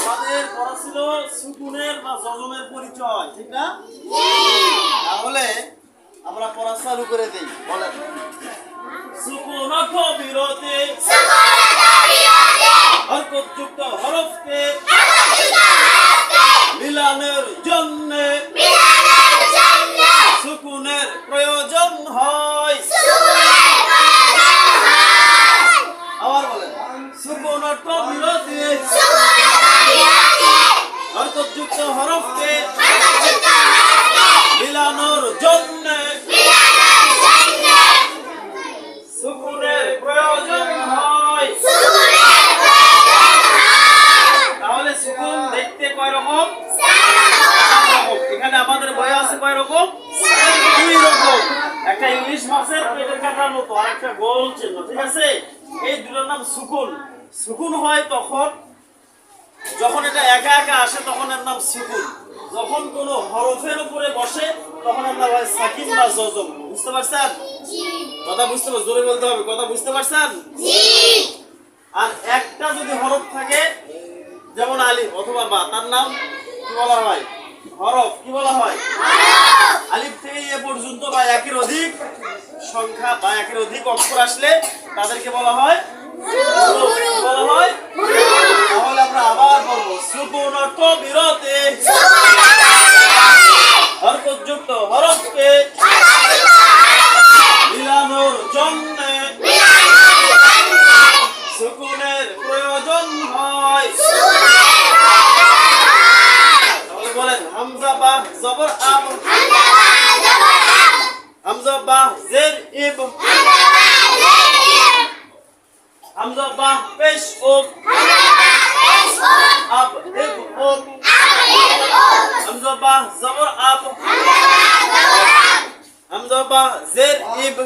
আমাদের পড়া ছিল বা জজমের পরিচয়, ঠিক না? তাহলে আমরা পড়া চালু করে দিই, বলেন। সুকুন বিরতি তাহলে সুকুন দেখতে কয় রকম। এখানে আমাদের বই আছে কয় রকম একটা ইংলিশ মাছের পেটের কাটার মতো আর একটা গোল চিহ্ন, ঠিক আছে? এই দুটোর নাম সুকুন। সুকুন হয় তখন, যখন এটা একা একা আসে, তখন এর নাম সুকুন। যখন কোনো হরফের উপরে বসে, তখন এর নাম হয় সাকিন বা জজম। বুঝতে পারছেন? কথা বুঝতে পার জোরে বলতে হবে। কথা বুঝতে পারছেন? আর একটা যদি হরফ থাকে, যেমন আলিফ অথবা বা, তার নাম কি বলা হয়? হরফ কি বলা হয়? আলিফ থেকে এ পর্যন্ত বা একের অধিক সংখ্যা বা একের অধিক অক্ষর আসলে তাদেরকে বলা হয় বলা হয়? তাহলে আমরা আবার বলব সুকুন অর্থ বিরতে হরকতযুক্ত হরফকে মিলানোর জন্য সুকুনের প্রয়োজন হয়। তাহলে বলেন, হামজা বা জবর আব হামজা বা জের ইব হামজা বা পেশ উব আব ইব উব হামজা বা জবর আব হামজা বা জের ইব